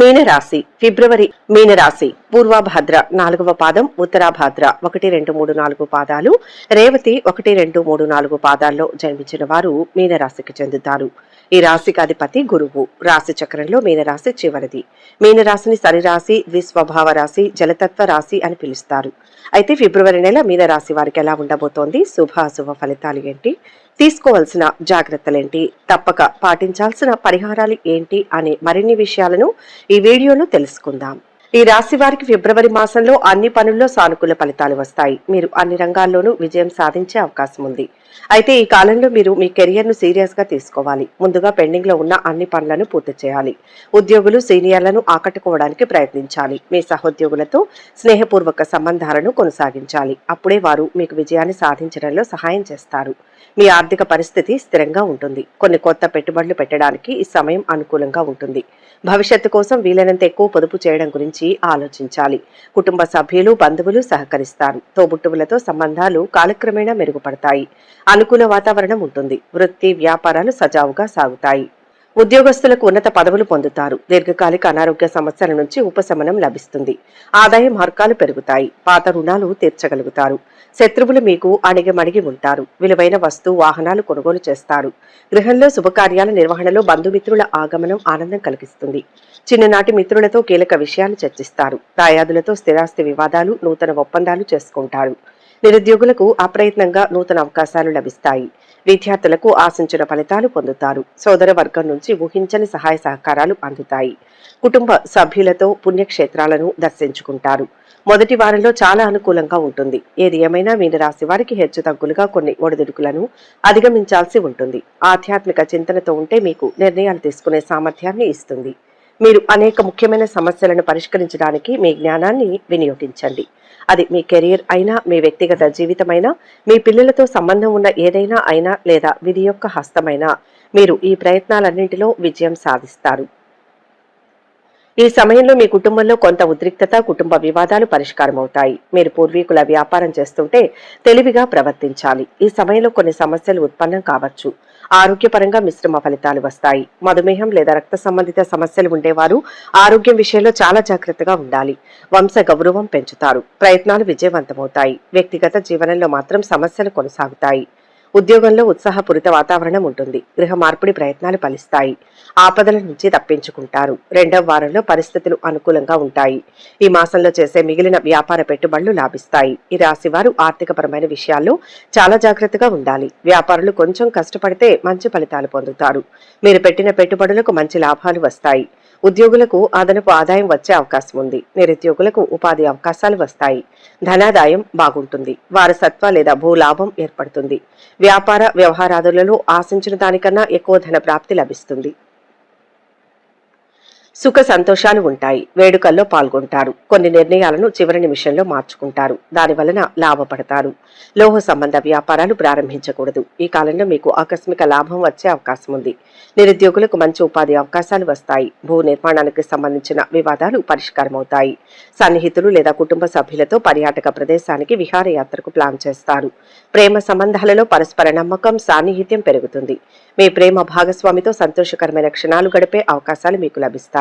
మీనరాశి ఫిబ్రవరి మీనరాశి పూర్వభాద్ర నాలుగవ పాదం ఉత్తరాభాద్ర ఒకటి రెండు మూడు నాలుగు పాదాలు రేవతి ఒకటి రెండు మూడు నాలుగు పాదాల్లో జన్మించిన వారు మీనరాశికి చెందుతారు. ఈ రాశికి అధిపతి గురువు. రాశి చక్రంలో మీనరాశి చివరిది. మీనరాశిని సరిరాశి ద్విస్వభావ రాశి జలతత్వ రాశి అని పిలుస్తారు. అయితే ఫిబ్రవరి నెల మీనరాశి వారికి ఎలా ఉండబోతోంది? శుభ అశుభ ఫలితాలు ఏంటి? తీసుకోవాల్సిన జాగ్రత్తలేంటి? తప్పక పాటించాల్సిన పరిహారాలు ఏంటి అనే మరిన్ని విషయాలను ఈ వీడియోలో తెలుసుకుందాం. ఈ రాశి వారికి ఫిబ్రవరి మాసంలో అన్ని పనుల్లో సానుకూల ఫలితాలు వస్తాయి. మీరు అన్ని రంగాల్లోనూ విజయం సాధించే అవకాశం ఉంది. అయితే ఈ కాలంలో మీరు మీ కెరియర్ను సీరియస్గా సీరియస్గా తీసుకోవాలి. ముందుగా పెండింగ్లో ఉన్న అన్ని పనులను పూర్తి చేయాలి. ఉద్యోగులు సీనియర్లను ఆకట్టుకోవడానికి ప్రయత్నించాలి. మీ సహోద్యోగులతో స్నేహపూర్వక సంబంధాలను కొనసాగించాలి. అప్పుడే వారు మీకు విజయాన్ని సాధించడంలో సహాయం చేస్తారు. మీ ఆర్థిక పరిస్థితి స్థిరంగా ఉంటుంది. కొన్ని కొత్త పెట్టుబడులు పెట్టడానికి ఈ సమయం అనుకూలంగా ఉంటుంది. భవిష్యత్తు కోసం వీలైనంత ఎక్కువ పొదుపు చేయడం గురించి ఆలోచించాలి. కుటుంబ సభ్యులు బంధువులు సహకరిస్తారు. తోబుట్టువులతో సంబంధాలు కాలక్రమేణా మెరుగుపడతాయి. అనుకూల వాతావరణం ఉంటుంది. వృత్తి వ్యాపారాలు సజావుగా సాగుతాయి. ఉద్యోగస్తులకు ఉన్నత పదవులు పొందుతారు. దీర్ఘకాలిక అనారోగ్య సమస్యల నుంచి ఉపశమనం లభిస్తుంది. ఆదాయ మార్గాలు పెరుగుతాయి. పాత రుణాలు తీర్చగలుగుతారు. శత్రువులు మీకు అణిగమణిగి ఉంటారు. విలువైన వస్తు వాహనాలు కొనుగోలు చేస్తారు. గృహంలో శుభకార్యాల నిర్వహణలో బంధుమిత్రుల ఆగమనం ఆనందం కలిగిస్తుంది. చిన్ననాటి మిత్రులతో కీలక విషయాలు చర్చిస్తారు. దాయాదులతో స్థిరాస్తి వివాదాలు నూతన ఒప్పందాలు చేసుకుంటారు. నిరుద్యోగులకు అప్రయత్నంగా నూతన అవకాశాలు లభిస్తాయి. విద్యార్థులకు ఆశించిన ఫలితాలు పొందుతారు. సోదర వర్గం నుంచి ఊహించని సహాయ సహకారాలు అందుతాయి. కుటుంబ సభ్యులతో పుణ్యక్షేత్రాలను దర్శించుకుంటారు. మొదటి వారంలో చాలా అనుకూలంగా ఉంటుంది. ఏది ఏమైనా మీన రాశి వారికి హెచ్చు తగ్గులుగా కొన్ని ఒడిదుడుకులను అధిగమించాల్సి ఉంటుంది. ఆధ్యాత్మిక చింతనతో ఉంటే మీకు నిర్ణయాలు తీసుకునే సామర్థ్యాన్ని ఇస్తుంది. మీరు అనేక ముఖ్యమైన సమస్యలను పరిష్కరించడానికి మీ జ్ఞానాన్ని వినియోగించండి. అది మీ కెరీర్ అయినా మీ వ్యక్తిగత జీవితమైనా మీ పిల్లలతో సంబంధం ఉన్న ఏదైనా అయినా లేదా విధి యొక్క హస్తమైనా. మీరు ఈ ప్రయత్నాలన్నింటిలో విజయం సాధిస్తారు. ఈ సమయంలో మీ కుటుంబంలో కొంత ఉద్రిక్తత కుటుంబ వివాదాలు పరిష్కారం అవుతాయి మీరు పూర్వీకుల వ్యాపారం చేస్తుంటే తెలివిగా ప్రవర్తించాలి. ఈ సమయంలో కొన్ని సమస్యలు ఉత్పన్నం కావచ్చు. ఆరోగ్యపరంగా మిశ్రమ ఫలితాలు వస్తాయి. మధుమేహం లేదా రక్త సంబంధిత సమస్యలు ఉండేవారు ఆరోగ్యం విషయంలో చాలా జాగ్రత్తగా ఉండాలి. వంశ గౌరవం పెంచుతారు. ప్రయత్నాలు విజయవంతమవుతాయి. వ్యక్తిగత జీవనంలో మాత్రం సమస్యలు కొనసాగుతాయి. ఉద్యోగంలో ఉత్సాహపూరిత వాతావరణం ఉంటుంది. గృహ మార్పిడి ప్రయత్నాలు ఫలిస్తాయి. ఆపదల నుంచి తప్పించుకుంటారు. రెండవ వారంలో పరిస్థితులు అనుకూలంగా ఉంటాయి. ఈ మాసంలో చేసే మిగిలిన వ్యాపార పెట్టుబడులు లాభిస్తాయి. ఈ రాశి వారు ఆర్థికపరమైన విషయాల్లో చాలా జాగ్రత్తగా ఉండాలి. వ్యాపారులు కొంచెం కష్టపడితే మంచి ఫలితాలు పొందుతారు. మీరు పెట్టిన పెట్టుబడులకు మంచి లాభాలు వస్తాయి. ఉద్యోగులకు అదనపు ఆదాయం వచ్చే అవకాశం ఉంది. నిరుద్యోగులకు ఉపాధి అవకాశాలు వస్తాయి. ధనాదాయం బాగుంటుంది. వారసత్వ లేదా భూలాభం ఏర్పడుతుంది. వ్యాపార వ్యవహారాదులలో ఆశించిన దానికన్నా ఎక్కువ ధన ప్రాప్తి లభిస్తుంది. సుఖ సంతోషాలు ఉంటాయి. వేడుకల్లో పాల్గొంటారు. కొన్ని నిర్ణయాలను చివరి నిమిషంలో మార్చుకుంటారు. దాని వలన లాభపడతారు. లోహ సంబంధ వ్యాపారాలు ప్రారంభించకూడదు. ఈ కాలంలో మీకు ఆకస్మిక లాభం వచ్చే అవకాశం ఉంది. నిరుద్యోగులకు మంచి ఉపాధి అవకాశాలు వస్తాయి. భూ నిర్మాణానికి సంబంధించిన వివాదాలు పరిష్కారమవుతాయి. సన్నిహితులు లేదా కుటుంబ సభ్యులతో పర్యాటక ప్రదేశానికి విహారయాత్రకు ప్లాన్ చేస్తారు. ప్రేమ సంబంధాలలో పరస్పర నమ్మకం సాన్నిహిత్యం పెరుగుతుంది. మీ ప్రేమ భాగస్వామితో సంతోషకరమైన క్షణాలు గడిపే అవకాశాలు మీకు లభిస్తాయి.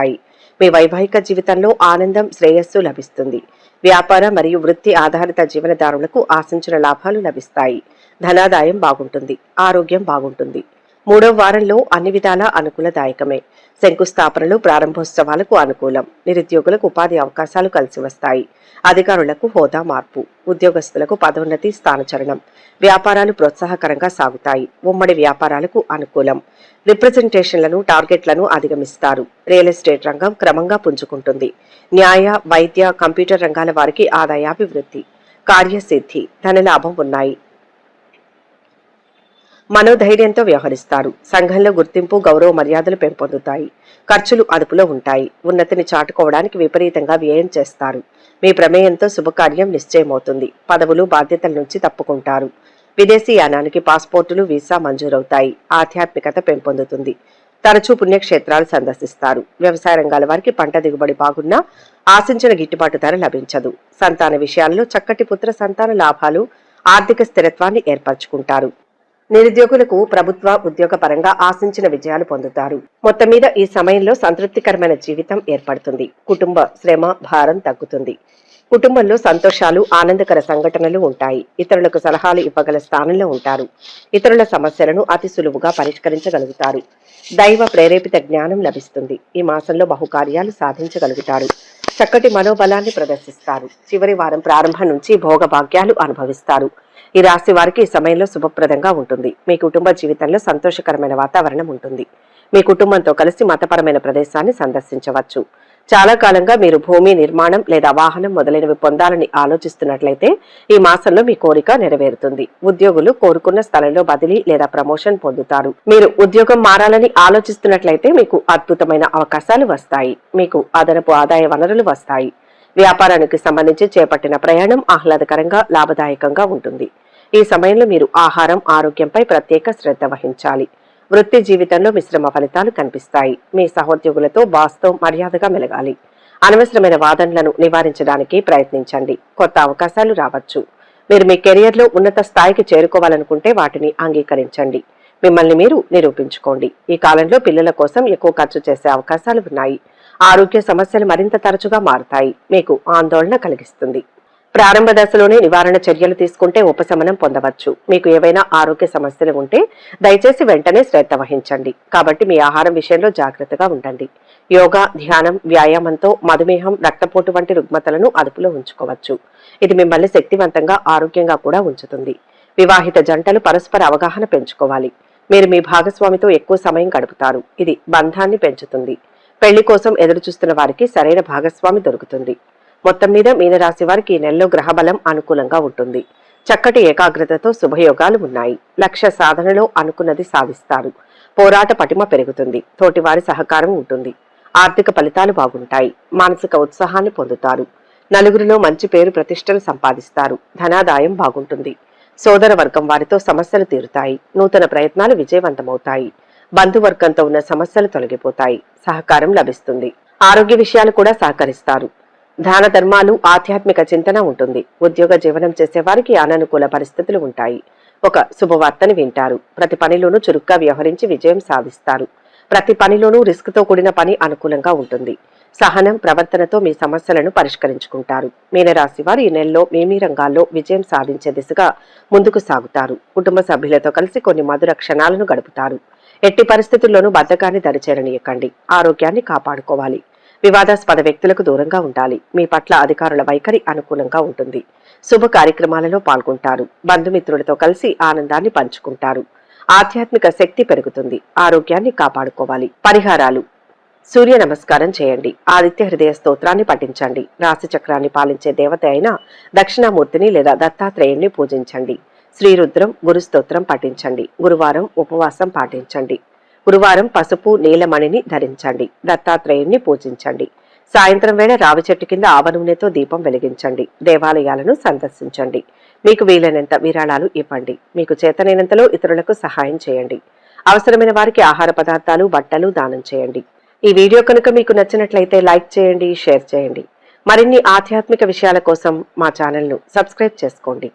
మీ వైవాహిక జీవితంలో ఆనందం శ్రేయస్సు లభిస్తుంది. వ్యాపార మరియు వృత్తి ఆధారిత జీవనదారులకు ఆశించిన లాభాలు లభిస్తాయి. ధనాదాయం బాగుంటుంది. ఆరోగ్యం బాగుంటుంది. మూడవ వారంలో అన్ని విధాలా అనుకూలదాయకమే. శంకుస్థాపనలు ప్రారంభోత్సవాలకు అనుకూలం. నిరుద్యోగులకు ఉపాధి అవకాశాలు కలిసి వస్తాయి. అధికారులకు హోదా మార్పు. ఉద్యోగస్తులకు పదోన్నతి స్థానచరణం వ్యాపారాలు ప్రోత్సాహకరంగా సాగుతాయి. ఉమ్మడి వ్యాపారాలకు అనుకూలం. రిప్రజెంటేషన్లను టార్గెట్లను అధిగమిస్తారు. రియల్ ఎస్టేట్ రంగం క్రమంగా పుంజుకుంటుంది. న్యాయ వైద్య కంప్యూటర్ రంగాల వారికి ఆదాయాభివృద్ధి. కార్యసిద్ధి ధనలాభం ఉన్నాయి. మనోధైర్యంతో వ్యవహరిస్తారు. సంఘంలో గుర్తింపు గౌరవ మర్యాదలు పెంపొందుతాయి. ఖర్చులు అదుపులో ఉంటాయి. ఉన్నతిని చాటుకోవడానికి విపరీతంగా వ్యయం చేస్తారు. మీ ప్రమేయంతో శుభకార్యం నిశ్చయమవుతుంది. పదవులు బాధ్యతల నుంచి తప్పుకుంటారు. విదేశీ యానానికి పాస్పోర్టులు వీసా మంజూరవుతాయి. ఆధ్యాత్మికత పెంపొందుతుంది. తరచూ పుణ్యక్షేత్రాలు సందర్శిస్తారు. వ్యవసాయ రంగాల వారికి పంట దిగుబడి బాగున్నా ఆశించిన గిట్టుబాటు ధర లభించదు. సంతాన విషయాల్లో చక్కటి పుత్ర సంతాన లాభాలు ఆర్థిక స్థిరత్వాన్ని ఏర్పరచుకుంటారు. నిరుద్యోగులకు ప్రభుత్వ ఉద్యోగ పరంగా ఆశించిన విజయాలు పొందుతారు. మొత్తం మీద ఈ సమయంలో సంతృప్తికరమైన జీవితం ఏర్పడుతుంది. కుటుంబ శ్రమ భారం తగ్గుతుంది. కుటుంబంలో సంతోషాలు ఆనందకర సంఘటనలు ఉంటాయి. ఇతరులకు సలహాలు ఇవ్వగల స్థానంలో ఉంటారు. ఇతరుల సమస్యలను అతి సులువుగా పరిష్కరించగలుగుతారు. దైవ ప్రేరేపిత జ్ఞానం లభిస్తుంది. ఈ మాసంలో బహుకార్యాలు సాధించగలుగుతారు. చక్కటి మనోబలాన్ని ప్రదర్శిస్తారు. చివరి వారం ప్రారంభం నుంచి భోగభాగ్యాలు అనుభవిస్తారు. ఈ రాశి వారికి ఈ సమయంలో శుభప్రదంగా ఉంటుంది. మీ కుటుంబ జీవితంలో సంతోషకరమైన వాతావరణం ఉంటుంది. మీ కుటుంబంతో కలిసి మతపరమైన ప్రదేశాన్ని సందర్శించవచ్చు. చాలా కాలంగా మీరు భూమి నిర్మాణం లేదా వాహనం మొదలైనవి పొందాలని ఆలోచిస్తున్నట్లయితే ఈ మాసంలో మీ కోరిక నెరవేరుతుంది. ఉద్యోగులు కోరుకున్న స్థలంలో బదిలీ లేదా ప్రమోషన్ పొందుతారు. మీరు ఉద్యోగం మారాలని ఆలోచిస్తున్నట్లయితే మీకు అద్భుతమైన అవకాశాలు వస్తాయి. మీకు అదనపు ఆదాయ వనరులు వస్తాయి. వ్యాపారానికి సంబంధించి చేపట్టిన ప్రయాణం ఆహ్లాదకరంగా లాభదాయకంగా ఉంటుంది. ఈ సమయంలో మీరు ఆహారం ఆరోగ్యంపై ప్రత్యేక శ్రద్ధ వహించాలి. వృత్తి జీవితంలో మిశ్రమ ఫలితాలు కనిపిస్తాయి. మీ సహోద్యోగులతో బాస్తో మర్యాదగా మెలగాలి. అనవసరమైన వాదనలను నివారించడానికి ప్రయత్నించండి. కొత్త అవకాశాలు రావచ్చు. మీరు మీ కెరియర్లో ఉన్నత స్థాయికి చేరుకోవాలనుకుంటే వాటిని అంగీకరించండి. మిమ్మల్ని మీరు నిరూపించుకోండి. ఈ కాలంలో పిల్లల కోసం ఎక్కువ ఖర్చు చేసే అవకాశాలు ఉన్నాయి. ఆరోగ్య సమస్యలు మరింత తరచుగా మారుతాయి. మీకు ఆందోళన కలిగిస్తుంది. ప్రారంభ దశలోనే నివారణ చర్యలు తీసుకుంటే ఉపశమనం పొందవచ్చు. మీకు ఏవైనా ఆరోగ్య సమస్యలు ఉంటే దయచేసి వెంటనే శ్రద్ధ వహించండి. కాబట్టి మీ ఆహారం విషయంలో జాగ్రత్తగా ఉండండి. యోగా ధ్యానం వ్యాయామంతో మధుమేహం రక్తపోటు వంటి రుగ్మతలను అదుపులో ఉంచుకోవచ్చు. ఇది మిమ్మల్ని శక్తివంతంగా ఆరోగ్యంగా కూడా ఉంచుతుంది. వివాహిత జంటలు పరస్పర అవగాహన పెంచుకోవాలి. మీరు మీ భాగస్వామితో ఎక్కువ సమయం గడుపుతారు. ఇది బంధాన్ని పెంచుతుంది. పెళ్ళి కోసం ఎదురు చూస్తున్న వారికి సరైన భాగస్వామి దొరుకుతుంది. మొత్తం మీద మీనరాశి వారికి ఈ నెలలో గ్రహబలం అనుకూలంగా ఉంటుంది. చక్కటి ఏకాగ్రతతో శుభయోగాలు ఉన్నాయి. లక్ష్య సాధనలో అనుకున్నది సాధిస్తారు. పోరాట పటిమ పెరుగుతుంది. తోటివారి సహకారం ఉంటుంది. ఆర్థిక ఫలితాలు బాగుంటాయి. మానసిక ఉత్సాహాన్ని పొందుతారు. నలుగురిలో మంచి పేరు ప్రతిష్టలు సంపాదిస్తారు. ధనాదాయం బాగుంటుంది. సోదర వర్గం వారితో సమస్యలు తీరుతాయి. నూతన ప్రయత్నాలు విజయవంతమవుతాయి. బంధువర్గంతో ఉన్న సమస్యలు తొలగిపోతాయి. సహకారం లభిస్తుంది. ఆరోగ్య విషయాలు కూడా సహకరిస్తారు. దాన ధర్మాలు ఆధ్యాత్మిక చింతన ఉంటుంది. ఉద్యోగ జీవనం చేసేవారికి అననుకూల పరిస్థితులు ఉంటాయి. ఒక శుభవార్తని వింటారు. ప్రతి పనిలోనూ చురుగ్గా వ్యవహరించి విజయం సాధిస్తారు. ప్రతి పనిలోనూ రిస్క్తో కూడిన పని అనుకూలంగా ఉంటుంది. సహనం ప్రవర్తనతో మీ సమస్యలను పరిష్కరించుకుంటారు. మీనరాశి వారు ఈ నెలలో మేమీ రంగాల్లో విజయం సాధించే దిశగా ముందుకు సాగుతారు. కుటుంబ సభ్యులతో కలిసి కొన్ని మధుర క్షణాలను గడుపుతారు. ఎట్టి పరిస్థితుల్లోనూ బద్ధకాన్ని దరిచేరనీయకండి. ఆరోగ్యాన్ని కాపాడుకోవాలి. వివాదాస్పద వ్యక్తులకు దూరంగా ఉండాలి. మీ పట్ల అధికారుల వైఖరి అనుకూలంగా ఉంటుంది. శుభ కార్యక్రమాలలో పాల్గొంటారు. బంధుమిత్రులతో కలిసి ఆనందాన్ని పంచుకుంటారు. ఆధ్యాత్మిక శక్తి పెరుగుతుంది. ఆరోగ్యాన్ని కాపాడుకోవాలి. పరిహారాలు. సూర్య నమస్కారం చేయండి. ఆదిత్య హృదయ స్తోత్రాన్ని పఠించండి. రాశిచక్రాన్ని పాలించే దేవత అయిన దక్షిణామూర్తిని లేదా దత్తాత్రేయుణ్ణి పూజించండి. శ్రీరుద్రం గురుస్తోత్రం పఠించండి. గురువారం ఉపవాసం పాటించండి. గురువారం పసుపు నీలమణిని ధరించండి. దత్తాత్రేయుణ్ణి పూజించండి. సాయంత్రం వేళ రావి చెట్టు కింద ఆవనూనెతో దీపం వెలిగించండి. దేవాలయాలను సందర్శించండి. మీకు వీలైనంత విరాళాలు ఇవ్వండి. మీకు చేతనైనంతలో ఇతరులకు సహాయం చేయండి. అవసరమైన వారికి ఆహార పదార్థాలు బట్టలు దానం చేయండి. ఈ వీడియో కనుక మీకు నచ్చినట్లయితే లైక్ చేయండి షేర్ చేయండి. మరిన్ని ఆధ్యాత్మిక విషయాల కోసం మా ఛానల్ను సబ్స్క్రైబ్ చేసుకోండి.